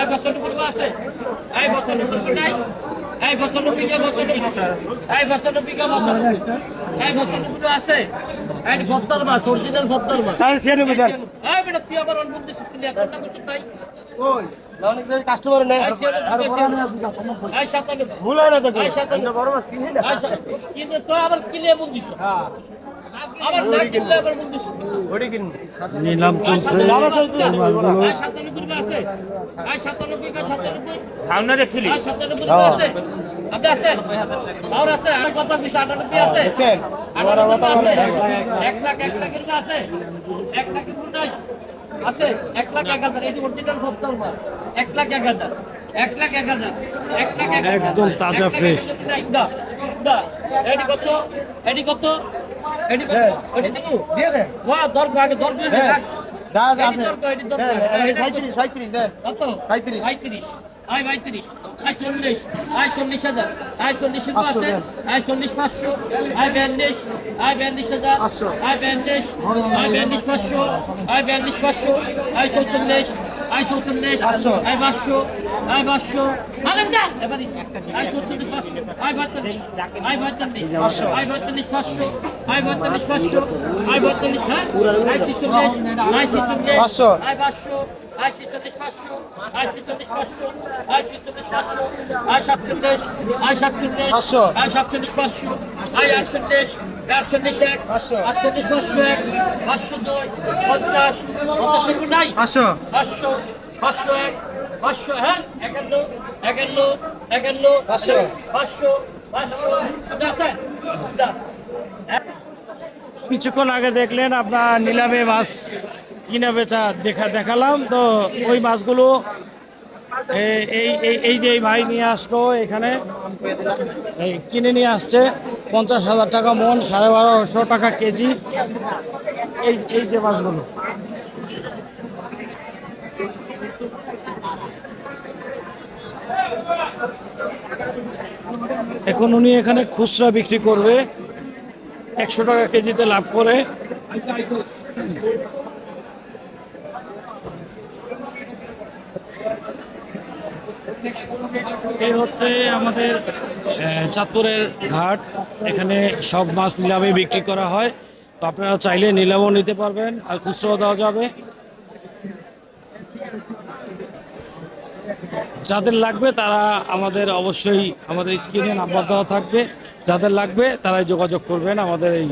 এই বছর উপর আছে। এই বছর উপর নাই। এই বছর বিঘা বছর এই বছর বিঘা বছর এই বছর আছে। এই ভত্তর মাছ অরিজিনাল ভত্তর মাছ। হ্যাঁ সিয়ানি বেদার এই বেটা তুই আবার তাই। কাস্টমার নেই। এই এই ভুল হয় না তো এই সাতান্ন। বড় মাছ কিনি না। এই কিন্তু তো আবার কিনে বল দিছ আবার নিলাম চলছে। সাতান্ন আমরা দেখছিলি? সাতানব্বই আছে। আপনি আছেন আর আছে আর কত কিছু? আটানব্বই আছে। দেখছেন? আমার কথা আছে। এক লাখ এক লাখের আছে। এক লাখের নাই। আছে। এক লাখ এক হাজার। এটি অরিজিনাল এক লাখ এক হাজার। এক লাখ এক হাজার। এক লাখ এক হাজার। একদম তাজা দা। এটি কত? এটি কত? দিয়ে দেন ওয়া দর আগে দর দিয়ে দেন রাখ। যা যা এটি আছে দর কো, এটি দর কো। দেন এটা কত? সাঁত্রিশ সাঁত্রিশ দেন কত পঁয়ত্রিশ। পঁয়ত্রিশ আয় পঁয়ত্রিশ আয় চল্লিশ আয় চল্লিশ হাজার আয় চল্লিশের পাঁচশো পাশে দেন। আয় চল্লিশ পাঁচশো আয় বিয়াল্লিশ আয় বিয়াল্লিশ হাজার পাঁচশো। আয় বিয়াল্লিশ আয় বিয়াল্লিশ পাঁচশো আয় বিয়াল্লিশ পাঁচশো আয় চৌচল্লিশ আয় চৌচল্লিশ পাঁচশো। আয় পাঁচশো আয় পাঁচশো। আয় চৌচল্লিশ পাঁচশো আয় পঁয়তাল্লিশ আয় পঁয়তাল্লিশ পাঁচশো। আয় পঁয়তাল্লিশ পাঁচশো আয় পঁয়তাল্লিশ পাঁচশো আয় পঁয়তাল্লিশ হ্যাঁ আয় ছেচল্লিশ আয় ছেচল্লিশ পাঁচশো। আয় পাঁচশো আয় ছেচল্লিশ পাঁচশো আয় ছেচল্লিশ পাঁচশো আয় ছেচল্লিশ পাঁচশো আয় সাতচল্লিশ আয় সাতচল্লিশ পাঁচশো। আয় সাতচল্লিশ পাঁচশো আয় আটচল্লিশ আটচল্লিশ এক পাঁচশো। আটচল্লিশ পাঁচশো এক পাঁচশো দুই পঞ্চাশ নাই পাঁচশো পাঁচশো পাঁচশো এক পাঁচশো হ্যাঁ একান্ন একান্ন একান্ন পাঁচশো। পাঁচশো পাঁচশো কিছুক্ষণ আগে দেখলেন আপনার নিলামে মাছ কিনা বেচা দেখা দেখালাম তো ওই মাছগুলো এই, এই- যে এই ভাই নিয়ে আসলো এখানে, এই কিনে নিয়ে আসছে পঞ্চাশ হাজার টাকা মন, সাড়ে বারোশো টাকা কেজি। এই এই যে মাছগুলো। এখন উনি এখানে খুচরা বিক্রি করবে। একশো টাকা কেজিতে লাভ করে। এই হচ্ছে আমাদের চাঁদপুরের ঘাট। এখানে সব মাছ নিলামে বিক্রি করা হয়। তো আপনারা চাইলে নিলামও নিতে পারবেন, আর খুচরাও দেওয়া যাবে। যাদের লাগবে তারা আমাদের অবশ্যই আমাদের স্ক্রিনে নাম্বার দেওয়া থাকবে। যাদের লাগবে তারাই যোগাযোগ করবেন আমাদের এই